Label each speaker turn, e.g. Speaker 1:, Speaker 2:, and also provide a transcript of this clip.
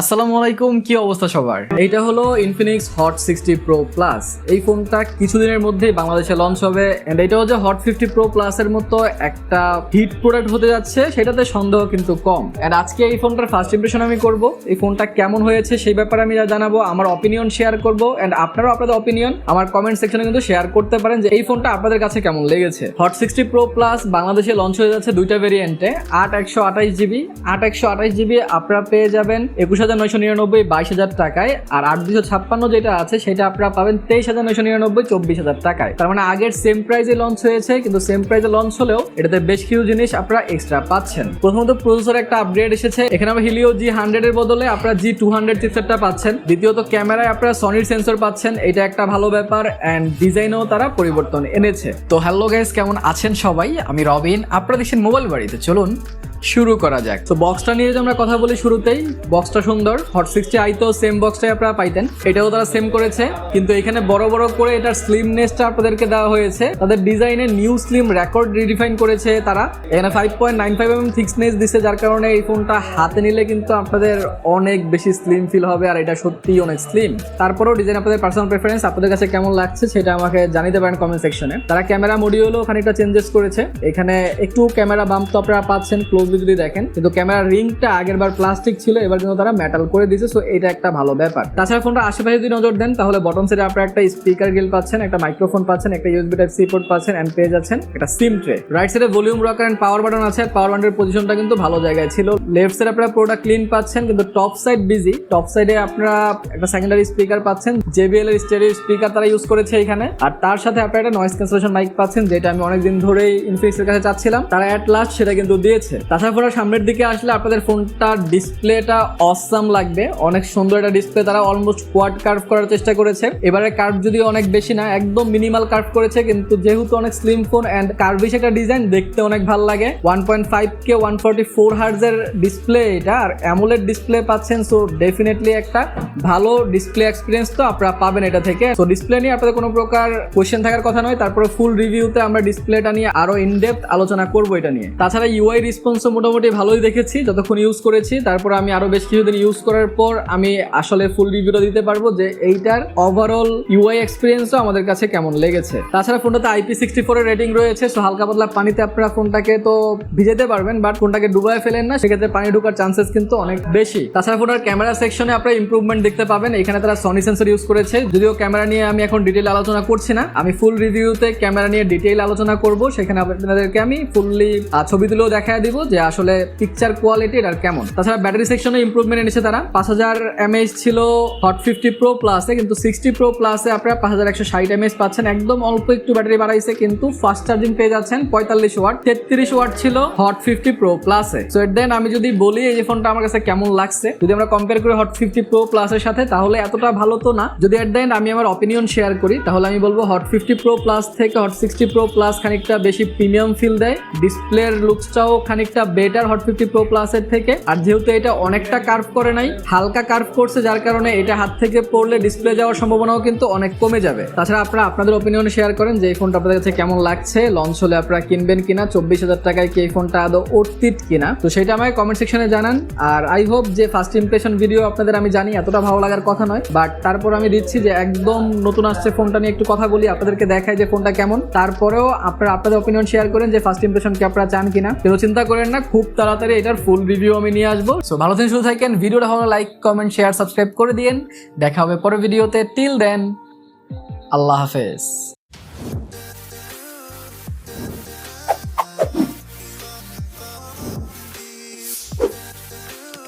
Speaker 1: আসসালামু আলাইকুম, কি অবস্থা সবার? এইটা হলো Infinix Hot sixty Pro Plus এই ফোনটা কিছুদিনের মধ্যেই বাংলাদেশে লঞ্চ হবে এন্ড এটা হচ্ছে হট ফিফটি প্রো প্লাস এর মতো একটা হিট প্রোডাক্ট হতে যাচ্ছে, সেটাতে সন্দেহ কিন্তু কম। এন্ড আজকে এই ফোনটার ফার্স্ট ইমপ্রেশন আমি করব। এই ফোনটা কেমন হয়েছে সেই ব্যাপারে আমি যা জানাব, আমার অপিনিয়ন শেয়ার করব এন্ড আপনারাও আপনাদের অপিনিয়ন আমার কমেন্ট সেকশনে কিন্তু শেয়ার করতে পারেন যে এই ফোনটা আপনাদের কাছে কেমন লেগেছে। হট সিক্সটি প্রো প্লাস বাংলাদেশে লঞ্চ হয়ে যাচ্ছে দুইটা ভেরিয়েন্টে আট একশো আঠাইশ জিবি আট একশো আঠাইশ জিবি আপনারা পেয়ে যাবেন, একুশ হাজার নয়শো নিরানব্বই, বাইশ হাজার টাকায়, আর আট দুশো ছাপ্পান্ন যেটা আছে, সেটা আপনারা পাবেন তেইশ হাজার নয়শো নিরানব্বই, চব্বিশ হাজার টাকায়। তার মানে আগের সেম প্রাইসে লঞ্চ হয়েছে, কিন্তু সেম প্রাইসে লঞ্চ হলেও এটাতে বেশ কিছু জিনিস আপনারা এক্সট্রা পাচ্ছেন। প্রথমত প্রসেসর একটা আপগ্রেড এসেছে, এখানে আমরা হিলিও জি হান্ড্রেড এর বদলে আপনারা জি টু হান্ড্রেড চিপসেটটা পাচ্ছেন। দ্বিতীয়ত ক্যামেরায় আপনারা সনির সেন্সর পাচ্ছেন, এটা একটা ভালো ব্যাপার অ্যান্ড ডিজাইনেও তারা পরিবর্তন এনেছে। তো হ্যালো গাইস কেমন আছেন সবাই? আমি রবিন, আপনারা দেখছেন মোবাইল বাড়িতে চলুন শুরু করা যাক। তো বক্সটা নিয়ে যদি আমরা কথা বলি শুরুতেই বক্সটা সুন্দর হট সিক্সটি আই তো সেম বক্সটাই আপনারা পাইতেন। এটাও তারা সেম করেছে, কিন্তু এখানে বড় বড় করে এটার স্লিমনেসটা আপনাদেরকে দেওয়া হয়েছে। তাদের ডিজাইনে নিউ স্লিম রেকর্ড রিডিফাইন করেছে তারা। এখানে five point nine five M thickness দিচ্ছে যার কারণে এই ফোনটা হাতে নিলে কিন্তু আপনাদের অনেক বেশি স্লিম ফিল হবে, আর এটা সত্যিই অনেক স্লিম তারপরেও ডিজাইন আপনাদের পার্সোনাল প্রেফারেন্স আপনাদের কাছে কেমন লাগছে সেটা আমাকে জানিতে পারেন কমেন্ট সেকশনে তারা ক্যামেরা মডিউলও খানিকটা চেঞ্জেস করেছে। এখানে একটু ক্যামেরা বাম্প তো আপনারা পাচ্ছেন ক্লোজলি যদি দেখেন, কিন্তু ক্যামেরা রিংটা আগের বার প্লাস্টিক ছিল, এবার কিন্তু তারা মেটাল করে দিয়েছে সো এটা একটা ভালো ব্যাপার। তাছাড়া ফোনটা আশেপাশে যদি নজর দেন, তাহলে বটম সাইডে আপনারা একটা স্পিকার গিল পাচ্ছেন, একটা মাইক্রোফোন পাচ্ছেন, একটা ইউএসবি টাইপ সি পোর্ট পাচ্ছেন এন্ড পেয়ে যাচ্ছেন একটা সিম ট্রে রাইট সাইডে volume rocker and power button আছে পাওয়ার বাটনের পজিশনটা কিন্তু ভালো জায়গায় ছিল। লেফট সাইডে আপনারা পুরোটা ক্লিন পাচ্ছেন, কিন্তু টপ সাইড বিজি টপ সাইডে আপনারা একটা সেকেন্ডারি স্পিকার পাচ্ছেন জেবিএল এর স্টেরিও স্পিকার তারা ইউজ করেছে এখানে। আর তার সাথে আপনারা একটা নয়েজ ক্যান্সেলেশন মাইক পাচ্ছেন, যেটা আমি অনেকদিন ধরেই ইনফিনিক্সের কাছে চাচ্ছিলাম। তারা অ্যাট লাস্ট সেটা কিন্তু দিয়েছে। তাছাড়া ফোনের সামনের দিকে আসলে আপনাদের ফোনটার ডিসপ্লেটা অসাম লাগবে। অনেক সুন্দর একটা ডিসপ্লে তারা অলমোস্ট কোয়াড কার্ভ করার চেষ্টা করেছে। এবারে কার্ভ যদি অনেক বেশি না, একদম মিনিমাল কার্ভ করেছে, কিন্তু যেহেতু অনেক স্লিম ফোন অ্যান্ড কার্ভিশ একটা ডিজাইন দেখতে অনেক ভালো লাগে। One point five K one forty four হার্জের display এটা, আর অ্যামোলেড ডিসপ্লে পাচ্ছেন সো ডেফিনেটলি একটা ভালো ডিসপ্লে এক্সপিরিয়েন্স তো আপনারা পাবেন এটা থেকে। তো ডিসপ্লে নিয়ে আপনাদের কোনো প্রকার কোয়েশ্চেন থাকার কথা নয়, তারপরে ফুল রিভিউতে আমরা ডিসপ্লেটা নিয়ে আরও ইনডেপথ আলোচনা করব এটা নিয়ে। তাছাড়া ইউআই রেসপন্সও মোটামুটি ভালোই দেখেছি, যতক্ষণ ইউজ করেছি। তারপর আমি আরও বেশ কিছুদিন ইউজ করার পর আমি আসলে ফুল রিভিউটা দিতে পারব যে এইটার ওভারঅল ইউআই এক্সপিরিয়েন্সও আমাদের কাছে কেমন লেগেছে। তাছাড়া ফোনটাতে আইপি সিক্সটি ফোর এর রেটিং রয়েছে সো হালকা পাতলা পানিতে আপনারা ফোনটাকে তো ভিজেতে পারবেন বাট ফোনটাকে ডুবায় ফেলেন না, সেক্ষেত্রে পানি ঢোকার চান্সেস কিন্তু অনেক বেশি। তাছাড়া ফোনের ক্যামেরা সেকশনে আপনারা ইমপ্রুভমেন্ট দেখতে পাবেন, এখানে তারা সনি সেন্সর ইউজ করেছে। যদিও ক্যামেরা নিয়ে আমি এখন ডিটেল আলোচনা করছি না, আমি ফুল রিভিউতে ক্যামেরা নিয়ে ডিটেইল আলোচনা করব, সেখানে আপনাদেরকে আমি ফুললি ছবি তুলেও দেখায় দিব যে আসলে পিকচার কোয়ালিটি আর কেমন। তাছাড়া ব্যাটারি সেকশনে ইমপ্রুভমেন্ট এনেছে তারা। পাঁচ হাজার এমএইচ ছিল হট ফিফটি প্রো প্লাসে কিন্তু সিক্সটি প্রো প্লাসে আপনারা পাঁচ হাজার একশো ষাট এমএইচ পাচ্ছেন। একদম অল্প একটু ব্যাটারি বাড়াইছে, কিন্তু ফাস্ট চার্জিং পেয়ে যাচ্ছেন পঁয়তাল্লিশ ওয়াট তেত্রিশ ওয়াট ছিল হট ফিফটি প্রো প্লাসে সো এট দেন আমি যদি বলি এই যে ফোনটা আমার কাছে কেমন লাগছে, যদি আমরা কম্পেয়ার করি হট ফিফটি প্রো প্লাসের সাথে, তাহলে এতটা ভালো তো না। যদি এট দেন আমি আমার অপিনিয়ন শেয়ার করি, তাহলে আমি বলব হট ফিফটি প্রো প্লাস থেকে হট সিক্সটি প্রো প্লাস খানিকটা বেশি প্রিমিয়াম ফিল দেয়। ডিসপ্লের লুকসটাও খানিকটা বেটার হট ফিফটি প্রো প্লাসের থেকে। আর যেহেতু এটা অনেকটা কার্ভ করে নাই, হালকা কার্ভ করছে, যার কারণে এটা হাত থেকে পড়লে ডিসপ্লে যাওয়ার সম্ভাবনাও কিন্তু অনেক কমে যাবে। তাছাড়া আপনারা আপনাদের অপিনিয়ন শেয়ার করেন যে এই ফোনটা আপনাদের কাছে কেমন লাগছে লঞ্চ হলে আপনারা কিনবেন কিনা, চব্বিশ হাজার টাকায় কি এই ফোনটা আদৌ অর্থিত কিনা? তো সেটা আমাকে কমেন্ট সেকশনে জানান। আর আই হোপ যে ফার্স্ট ইমপ্রেশন ভিডিও আপনাদের আমি জানি, এতটা ভালো লাগার কথা নয়। বাট তারপর আমি দিচ্ছি যে একদম নতুন আসছে ফোনটা নিয়ে একটু কথা বলি, আপনাদেরকে দেখায় যে ফোনটা কেমন। তারপরেও আপনারা আপনাদের অপিনিয়ন শেয়ার করেন যে ফার্স্ট ইমপ্রেশন কি আপনারা চান কিনা। কেউ চিন্তা করেন না খুব তাড়াতাড়ি এটার ফুল রিভিউ আমি নিয়ে আসব। সো ভালো থেকে শুধু থাকেন। ভিডিওটা ভালো লাইক কমেন্ট শেয়ার সাবস্ক্রাইব করে দিন দেখা হবে পরের ভিডিওতে টিল দেন আল্লাহ হাফেজ।